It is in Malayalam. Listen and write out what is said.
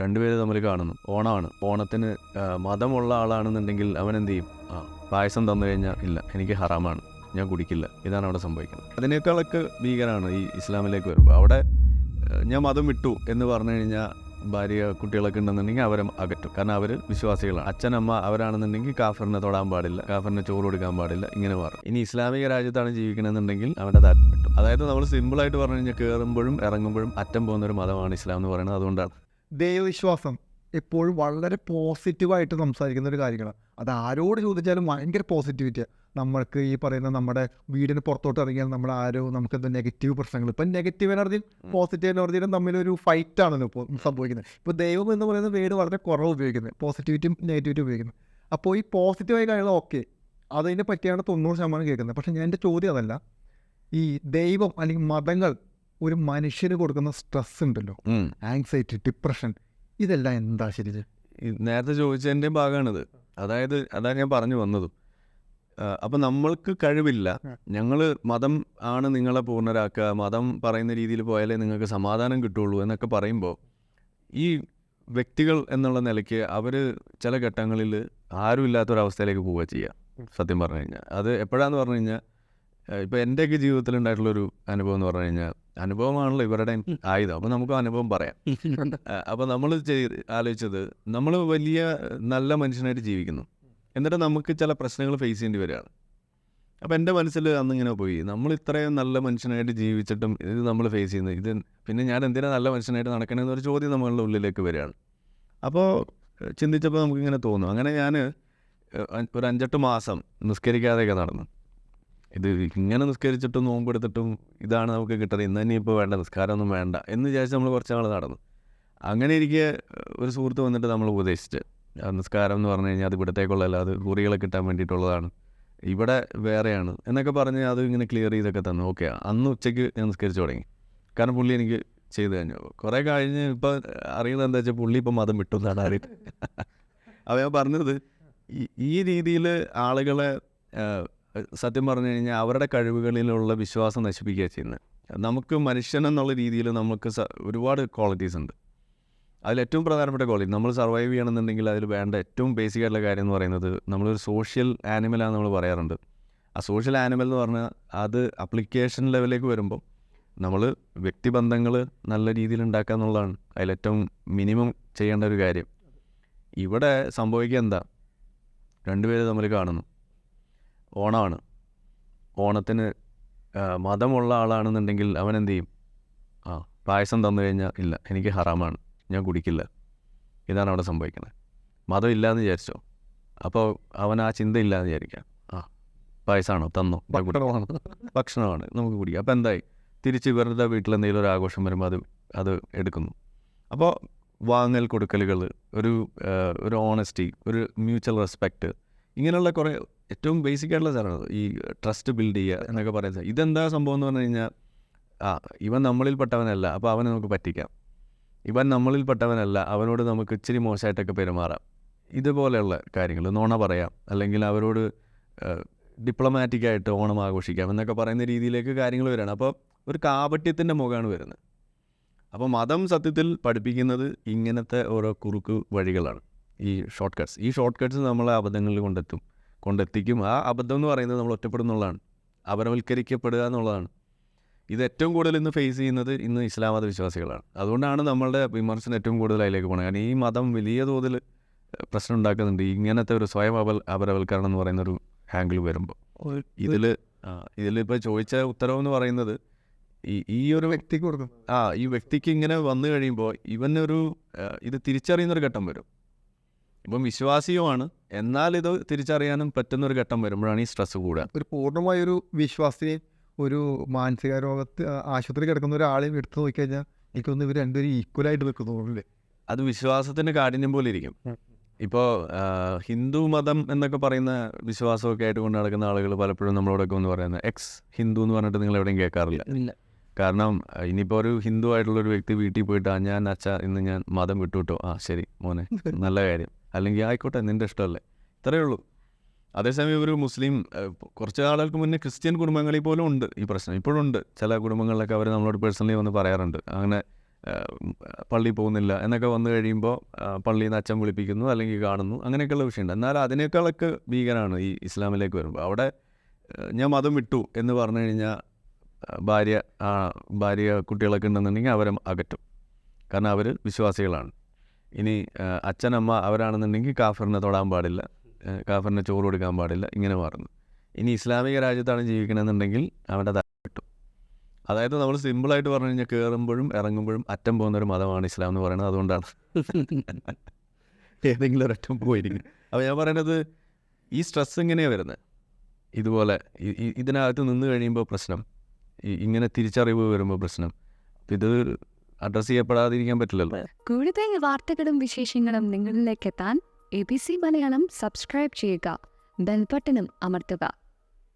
രണ്ടുപേര് തമ്മിൽ കാണുന്നു. ഓണമാണ് ഓണത്തിന് മതമുള്ള ആളാണെന്നുണ്ടെങ്കിൽ അവൻ എന്ത് ചെയ്യും? ആ പായസം തന്നു കഴിഞ്ഞാൽ ഇല്ല എനിക്ക് ഹറാമാണ്. ഞാൻ കുടിക്കില്ല. ഇതാണ് അവിടെ സംഭവിക്കുന്നത്. അതിനേക്കാളൊക്കെ ഭീകരമാണ് ഈ ഇസ്ലാമിലേക്ക് വരുമ്പോൾ. അവിടെ ഞാൻ മതം വിട്ടു എന്ന് പറഞ്ഞു കഴിഞ്ഞാൽ ഭാര്യ കുട്ടികളൊക്കെ ഉണ്ടെന്നുണ്ടെങ്കിൽ അവരെ അകറ്റും. കാരണം അവർ വിശ്വാസികളാണ്. അച്ഛനമ്മ അവരാണെന്നുണ്ടെങ്കിൽ കാഫറിനെ തൊടാൻ പാടില്ല. കാഫറിനെ ചോറ് കൊടുക്കാൻ പാടില്ല. ഇങ്ങനെ മാറും. ഇനി ഇസ്ലാമിക രാജ്യത്താണ് ജീവിക്കണമെന്നുണ്ടെങ്കിൽ അവന്റെ താല്പര്യം അതായത് നമ്മൾ സിമ്പിളായിട്ട് പറഞ്ഞു കഴിഞ്ഞാൽ കയറുമ്പോഴും ഇറങ്ങുമ്പോഴും അറ്റം പോകുന്ന ഒരു മതമാണ് ഇസ്ലാം എന്ന് പറയുന്നത്. അതുകൊണ്ടാണ് ദൈവവിശ്വാസം എപ്പോഴും വളരെ പോസിറ്റീവായിട്ട് സംസാരിക്കുന്ന ഒരു കാര്യങ്ങളാണ് അത് ആരോട് ചോദിച്ചാലും ഭയങ്കര പോസിറ്റിവിറ്റിയാണ് നമ്മൾക്ക് ഈ പറയുന്ന നമ്മുടെ വീടിന് പുറത്തോട്ട് ഇറങ്ങിയാൽ നമ്മൾ ആരോ നമുക്ക് എന്താ നെഗറ്റീവ് പ്രശ്നങ്ങൾ. ഇപ്പം നെഗറ്റീവ് എനർജിയും പോസിറ്റീവ് എനർജിയും തമ്മിലൊരു ഫൈറ്റ് ആണല്ലോ ഇപ്പോൾ സംഭവിക്കുന്നത്. ഇപ്പോൾ ദൈവം എന്ന് പറയുന്ന വേർഡ് വളരെ കുറവ് ഉപയോഗിക്കുന്നത്. പോസിറ്റിവിറ്റിയും നെഗറ്റിവിറ്റി ഉപയോഗിക്കുന്നത്. അപ്പോൾ ഈ പോസിറ്റീവായ കാര്യങ്ങൾ ഓക്കെ അതിനെ പറ്റിയാണ് തൊണ്ണൂറ് ശതമാനം കേൾക്കുന്നത്. പക്ഷേ ഞാൻ എന്റെ ചോദ്യം അതല്ല. ഈ ദൈവം അല്ലെങ്കിൽ മതങ്ങൾ ഒരു മനുഷ്യന് കൊടുക്കുന്ന സ്ട്രെസ് ഉണ്ടല്ലോ. ആങ്സൈറ്റി ഡിപ്രഷൻ ഇതെല്ലാം എന്താ ശരി? നേരത്തെ ചോദിച്ചതിന്റെ ഭാഗമാണിത്. അതായത് അതാണ് ഞാൻ പറഞ്ഞു വന്നതും. അപ്പം നമ്മൾക്ക് കഴിവില്ല. ഞങ്ങൾ മതം ആണ് നിങ്ങളെ പൂർണരാക്കുക. മതം പറയുന്ന രീതിയിൽ പോയാലേ നിങ്ങൾക്ക് സമാധാനം കിട്ടുള്ളൂ എന്നൊക്കെ പറയുമ്പോൾ ഈ വ്യക്തികൾ എന്നുള്ള നിലയ്ക്ക് അവർ ചില ഘട്ടങ്ങളിൽ ആരും ഇല്ലാത്തൊരവസ്ഥയിലേക്ക് പോവുക ചെയ്യുക. സത്യം പറഞ്ഞു കഴിഞ്ഞാൽ. അത് എപ്പോഴാന്ന് പറഞ്ഞു കഴിഞ്ഞാൽ ഇപ്പോൾ എന്റെയൊക്കെ ജീവിതത്തിൽ ഉണ്ടായിട്ടുള്ളൊരു അനുഭവം എന്ന് പറഞ്ഞു കഴിഞ്ഞാൽ അനുഭവമാണല്ലോ ഇവരുടെ ആയുധം. അപ്പോൾ നമുക്ക് അനുഭവം പറയാം. അപ്പോൾ നമ്മൾ ചെയ്ത് ആലോചിച്ചത് നമ്മൾ വലിയ നല്ല മനുഷ്യനായിട്ട് ജീവിക്കുന്നു. എന്നിട്ട് നമുക്ക് ചില പ്രശ്നങ്ങൾ ഫേസ് ചെയ്യേണ്ടി വരികയാണ്. അപ്പോൾ എന്റെ മനസ്സിൽ അന്ന് ഇങ്ങനെ പോയി. നമ്മൾ ഇത്രയും നല്ല മനുഷ്യനായിട്ട് ജീവിച്ചിട്ടും ഇത് നമ്മൾ ഫേസ് ചെയ്യുന്നത് ഇത് പിന്നെ ഞാൻ എന്തിനാ നല്ല മനുഷ്യനായിട്ട് നടക്കണമെന്ന് ഒരു ചോദ്യം നമ്മളുടെ ഉള്ളിലേക്ക് വരികയാണ്. അപ്പോൾ ചിന്തിച്ചപ്പോൾ നമുക്കിങ്ങനെ തോന്നും. അങ്ങനെ ഞാൻ ഒരു അഞ്ചെട്ട് മാസം നിസ്കരിക്കാതെയൊക്കെ നടന്നു. ഇത് ഇങ്ങനെ നിസ്കരിച്ചിട്ടും നോമ്പെടുത്തിട്ടും ഇതാണ് നമുക്ക് കിട്ടുന്നത് ഇന്ന് തന്നെ ഇപ്പോൾ വേണ്ട നിസ്കാരമൊന്നും വേണ്ട എന്ന് വിചാരിച്ച് നമ്മൾ കുറച്ച് നാൾ നടന്നു. അങ്ങനെ ഇരിക്കെ ഒരു സുഹൃത്ത് വന്നിട്ട് നമ്മൾ ഉപദേശിച്ച്. നിസ്കാരം എന്ന് പറഞ്ഞു കഴിഞ്ഞാൽ അത് ഇവിടത്തേക്കുള്ളതല്ല അത് കുറികളെ കിട്ടാൻ വേണ്ടിയിട്ടുള്ളതാണ്. ഇവിടെ വേറെയാണ് എന്നൊക്കെ പറഞ്ഞ് അത് ഇങ്ങനെ ക്ലിയർ ചെയ്തൊക്കെ തന്നു. ഓക്കെ അന്ന് ഉച്ചയ്ക്ക് ഞാൻ നിസ്കരിച്ചു തുടങ്ങി. കാരണം പുള്ളി എനിക്ക് ചെയ്തു കഴിഞ്ഞു. കുറേ കഴിഞ്ഞ് ഇപ്പോൾ അറിയുന്നത് എന്താ വെച്ചാൽ പുള്ളി ഇപ്പം മതം വിട്ടു എന്നാണ് അറിയുന്നത്. അപ്പോൾ ഞാൻ പറഞ്ഞത് ഈ- രീതിയിൽ ആളുകളെ സത്യം പറഞ്ഞു കഴിഞ്ഞാൽ അവരുടെ കഴിവുകളിലുള്ള വിശ്വാസം നശിപ്പിക്കുക ചെയ്യുന്നത്. നമുക്ക് മനുഷ്യൻ എന്നുള്ള രീതിയിൽ നമുക്ക് ഒരുപാട് ക്വാളിറ്റീസ് ഉണ്ട്. അതിൽ ഏറ്റവും പ്രധാനപ്പെട്ട ക്വാളിറ്റി നമ്മൾ സർവൈവ് ചെയ്യണമെന്നുണ്ടെങ്കിൽ അതിൽ വേണ്ട ഏറ്റവും ബേസിക് ആയിട്ടുള്ള കാര്യം എന്ന് പറയുന്നത് നമ്മളൊരു സോഷ്യൽ ആനിമലാന്ന് നമ്മൾ പറയാറുണ്ട്. ആ സോഷ്യൽ ആനിമൽ എന്ന് പറഞ്ഞാൽ അത് അപ്ലിക്കേഷൻ ലെവലിലേക്ക് വരുമ്പോൾ നമ്മൾ വ്യക്തിബന്ധങ്ങൾ നല്ല രീതിയിൽ ഉണ്ടാക്കുക എന്നുള്ളതാണ് അതിലേറ്റവും മിനിമം ചെയ്യേണ്ട ഒരു കാര്യം. ഇവിടെ സംഭവിക്കുക എന്താ? രണ്ടുപേര് തമ്മിൽ കാണുന്നു. ഓണമാണ്. ഓണത്തിന് മതമുള്ള ആളാണെന്നുണ്ടെങ്കിൽ അവൻ എന്ത് ചെയ്യും? ആ പായസം തന്നു കഴിഞ്ഞാൽ ഇല്ല എനിക്ക് ഹറാമാണ് ഞാൻ കുടിക്കില്ല. ഇതാണ് അവിടെ സംഭവിക്കുന്നത്. മതം ഇല്ലയെന്ന് വിചാരിച്ചോ? അപ്പോൾ അവൻ ആ ചിന്ത ഇല്ലാന്ന് വിചാരിക്കാം. ആ പായസമാണോ? തന്നോ? ഭക്ഷണമാണ്? നമുക്ക് കുടിക്കാം. അപ്പോൾ എന്തായി? തിരിച്ച് ഇവരുടെ വീട്ടിൽ എന്തെങ്കിലും ഒരു ആഘോഷം വരുമ്പോൾ അത് അത് എടുക്കുന്നു. അപ്പോൾ വാങ്ങൽ കൊടുക്കലുകൾ ഒരു ഒരു ഓണസ്റ്റി ഒരു മ്യൂച്വൽ റെസ്പെക്റ്റ് ഇങ്ങനെയുള്ള കുറേ ഏറ്റവും ബേസിക് ആയിട്ടുള്ള സാധനമാണ് ഈ ട്രസ്റ്റ് ബിൽഡ് ചെയ്യുക എന്നൊക്കെ പറയുന്നത് ഇതെന്താ സംഭവം എന്ന് പറഞ്ഞു കഴിഞ്ഞാൽ ആ ഇവൻ നമ്മളിൽ പെട്ടവനല്ല അപ്പോൾ അവനെ നമുക്ക് പറ്റിക്കാം. ഇവൻ നമ്മളിൽ പെട്ടവനല്ല അവനോട് നമുക്ക് ഇച്ചിരി മോശമായിട്ടൊക്കെ പെരുമാറാം. ഇതുപോലെയുള്ള കാര്യങ്ങൾ നോണ പറയാം അല്ലെങ്കിൽ അവരോട് ഡിപ്ലോമാറ്റിക് ആയിട്ട് ഓണം ആഘോഷിക്കാം എന്നൊക്കെ പറയുന്ന രീതിയിലേക്ക് കാര്യങ്ങൾ വരികയാണ് അപ്പോൾ ഒരു കാപട്യത്തിന്റെ മുഖമാണ് വരുന്നത്. അപ്പോൾ മതം സത്യത്തിൽ പഠിപ്പിക്കുന്നത് ഇങ്ങനത്തെ ഓരോ കുറുക്ക് വഴികളാണ്. ഈ ഷോർട്ട് കട്ട്സ് ഈ ഷോർട്ട് കട്ട്സ് നമ്മളെ അബദ്ധങ്ങളിൽ കൊണ്ടെത്തും. കൊണ്ടെത്തിക്കും. ആ അബദ്ധം എന്ന് പറയുന്നത് നമ്മൾ ഒറ്റപ്പെടുന്നുള്ളതാണ് അപരവൽക്കരിക്കപ്പെടുക എന്നുള്ളതാണ്. ഇത് ഏറ്റവും കൂടുതൽ ഇന്ന് ഫേസ് ചെയ്യുന്നത് ഇന്ന് ഇസ്ലാം മത വിശ്വാസികളാണ്. അതുകൊണ്ടാണ് നമ്മളുടെ വിമർശനം ഏറ്റവും കൂടുതൽ അതിലേക്ക് പോകുന്നത് കാരണം ഈ മതം വലിയ തോതിൽ പ്രശ്നം ഉണ്ടാക്കുന്നുണ്ട്. ഇങ്ങനത്തെ ഒരു സ്വയം അപൽ അപരവൽക്കരണം എന്ന് പറയുന്ന ഒരു ഹാങ്കിൾ വരുമ്പോൾ ഇതിൽ ഇതിലിപ്പോൾ ചോദിച്ച ഉത്തരവ് എന്ന് പറയുന്നത് ഈ ഈ ഒരു വ്യക്തിക്ക് കൊടുക്കും ആ ഈ വ്യക്തിക്ക് ഇങ്ങനെ വന്നു കഴിയുമ്പോൾ ഇവനൊരു ഇത് തിരിച്ചറിയുന്നൊരു ഘട്ടം വരും. ഇപ്പം വിശ്വാസിയുമാണ് എന്നാൽ ഇത് തിരിച്ചറിയാനും പറ്റുന്ന ഒരു ഘട്ടം വരുമ്പോഴാണ് ഈ സ്ട്രെസ് കൂടുക. ഒരു പൂർണമായ ഒരു വിശ്വാസിനെ ഒരു മാനസിക രോഗത്തെ ആശുപത്രി കിടക്കുന്ന ഒരാളെയും എടുത്തു നോക്കിക്കഴിഞ്ഞാൽ എനിക്കൊന്ന് ഇവർ രണ്ടുപേരും ഈക്വലായിട്ട് നിൽക്കുന്നു അത് വിശ്വാസത്തിന്റെ കാഠിന്യം പോലെ ഇരിക്കും. ഇപ്പോൾ ഹിന്ദു മതം എന്നൊക്കെ പറയുന്ന വിശ്വാസമൊക്കെ ആയിട്ട് കൊണ്ട് നടക്കുന്ന ആളുകൾ പലപ്പോഴും നമ്മളോടൊക്കെ ഒന്ന് പറയുന്നത് എക്സ് ഹിന്ദു എന്ന് പറഞ്ഞിട്ട് നിങ്ങൾ എവിടെയും കേൾക്കാറില്ല. കാരണം ഇനിയിപ്പോൾ ഒരു ഹിന്ദു ആയിട്ടുള്ള ഒരു വ്യക്തി വീട്ടിൽ പോയിട്ട് ആ ഞാൻ അച്ഛ ഇന്ന് ഞാൻ മതം വിട്ടുവിട്ടോ ആ ശരി മോനെ നല്ല കാര്യം. അല്ലെങ്കിൽ ആയിക്കോട്ടെ നിന്റെ ഇഷ്ടമല്ലേ? ഇത്രയേ ഉള്ളൂ. അതേസമയം ഒരു മുസ്ലിം കുറച്ച് ആളുകൾക്ക് മുന്നേ ക്രിസ്ത്യൻ കുടുംബങ്ങളിൽ പോലും ഉണ്ട് ഈ പ്രശ്നം. ഇപ്പോഴും ഉണ്ട്. ചില കുടുംബങ്ങളിലൊക്കെ അവർ നമ്മളോട് പേഴ്സണലി വന്ന് പറയാറുണ്ട്. അങ്ങനെ പള്ളി പോകുന്നില്ല എന്നൊക്കെ വന്നു കഴിയുമ്പോൾ പള്ളിയിൽ നിന്ന് അച്ഛൻ വിളിപ്പിക്കുന്നു അല്ലെങ്കിൽ കാണുന്നു. അങ്ങനെയൊക്കെയുള്ള വിഷയമുണ്ട്. എന്നാൽ അതിനേക്കാളൊക്കെ ഭീകരമാണ് ഈ ഇസ്ലാമിലേക്ക് വരുമ്പോൾ അവിടെ ഞാൻ മതം വിട്ടു എന്ന് പറഞ്ഞു കഴിഞ്ഞാൽ ഭാര്യ ഭാര്യ കുട്ടികളൊക്കെ ഉണ്ടെന്നുണ്ടെങ്കിൽ അവരെ അകറ്റും. കാരണം അവർ വിശ്വാസികളാണ്. ഇനി അച്ഛനമ്മ അവരാണെന്നുണ്ടെങ്കിൽ കാഫറിനെ തൊടാൻ പാടില്ല കാഫറിനെ ചോറ് കൊടുക്കാൻ പാടില്ല ഇങ്ങനെ മാറുന്നു. ഇനി ഇസ്ലാമിക രാജ്യത്താണ് ജീവിക്കണമെന്നുണ്ടെങ്കിൽ അവന്റെ തല കിട്ടും. അതായത് നമ്മൾ സിമ്പിളായിട്ട് പറഞ്ഞു കഴിഞ്ഞാൽ കയറുമ്പോഴും ഇറങ്ങുമ്പോഴും അറ്റം പോകുന്ന ഒരു മതമാണ് ഇസ്ലാം എന്ന് പറയുന്നത് അതുകൊണ്ടാണ്. ഏതെങ്കിലും ഒരറ്റം പോയിരിക്കും. അപ്പോൾ ഞാൻ പറയുന്നത് ഈ സ്ട്രെസ് എങ്ങനെയാണ് വരുന്നത്? ഇതുപോലെ ഇതിനകത്ത് നിന്ന് കഴിയുമ്പോൾ പ്രശ്നം ഇങ്ങനെ തിരിച്ചറിവ് വരുമ്പോൾ പ്രശ്നം. ഇത് അഡ്രസ്സ് ചെയ്യപ്പെടാതിരിക്കാൻ പറ്റില്ലല്ലോ. കൂടുതൽ വാർത്തകളും വിശേഷങ്ങളും നിങ്ങളിലേക്ക് എത്താൻ A B C Malayalam subscribe ചെയ്യുക. ബെൽബട്ടനും അമർത്തുക.